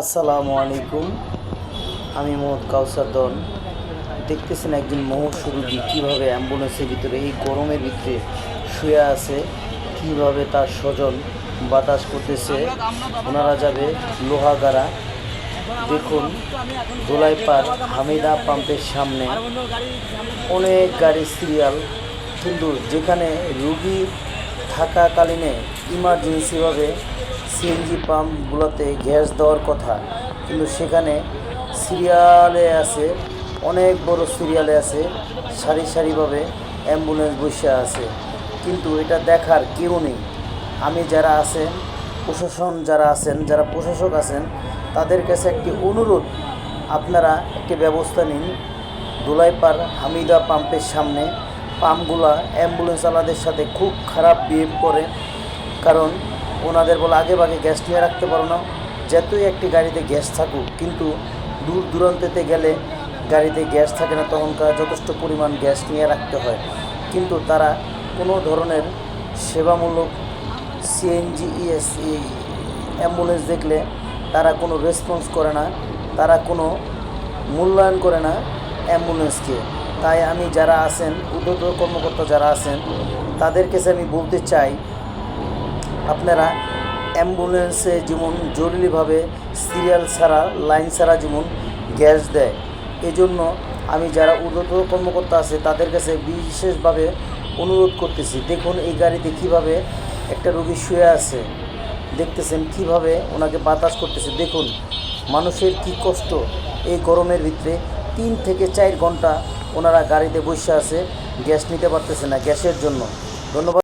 আসসালামু আলাইকুম। আমি মোহাম্মদ কাউসার দন। দেখতেছেন একজন রুগী কীভাবে অ্যাম্বুলেন্সের ভিতরে এই গরমের ভিতরে শুয়ে আছে, কীভাবে তার স্বজন বাতাস করতেছে, ওনারা যাবে লোহাগাড়া। দেখুন দোলাইপাড় হামিদা পাম্পের সামনে অনেক গাড়ি সিরিয়াল। কিন্তু যেখানে রুগী থাকাকালীনে ইমার্জেন্সিভাবে সিএনজি পাম্পগুলোতে গ্যাস দেওয়ার কথা। কিন্তু সেখানে সিরিয়ালে আছে, অনেক বড় সিরিয়ালে আছে, সারি সারিভাবে অ্যাম্বুলেন্স বসে আছে। কিন্তু এটা দেখার কেউ নেই। আমি যারা আছেন, প্রশাসন যারা আছেন, যারা প্রশাসক আছেন, তাদের কাছে একটি অনুরোধ। আপনারা একটি ব্যবস্থা নিন। দোলাইপাড় হামিদা পাম্পের সামনে পাম্পগুলা অ্যাম্বুলেন্স আলাদের সাথে খুব খারাপ বিহেভ করে। কারণ ওনাদের বলে, আগে ভাগে গ্যাস নিয়ে রাখতে পারো না। যতই একটি গাড়িতে গ্যাস থাকুক, কিন্তু দূর দূরান্তেতে গেলে গাড়িতে গ্যাস থাকে না, তখনকার যথেষ্ট পরিমাণ গ্যাস নিয়ে রাখতে হয়। কিন্তু তারা কোনো ধরনের সেবামূলক সিএনজি ইএস অ্যাম্বুলেন্স দেখলে তারা কোনো রেসপন্স করে না, তারা কোনো মূল্যায়ন করে না অ্যাম্বুলেন্সকে। তাই আমি যারা আছেন উদ্যোগ কর্মকর্তা যারা আছেন তাদের কাছে আমি বলতে চাই আপনারা অ্যাম্বুলেন্সে যেমন জরুরিভাবে সিরিয়াল ছাড়া, লাইন ছাড়া যেমন গ্যাস দেয়। এজন্য আমি যারা ঊর্ধ্বতন কর্মকর্তা আছে, তাদের কাছে বিশেষভাবে অনুরোধ করতেছি, দেখুন এই গাড়িতে কীভাবে একটা রোগী শুয়ে আছে। দেখতেছেন কীভাবে ওনাকে বাতাস করতেছে। দেখুন, মানুষের কি কষ্ট। এই গরমের ভিতরে তিন থেকে চার ঘণ্টা ওনারা গাড়িতে বসে আছে, গ্যাস নিতে পারতেছে না গ্যাসের জন্য। ধন্যবাদ।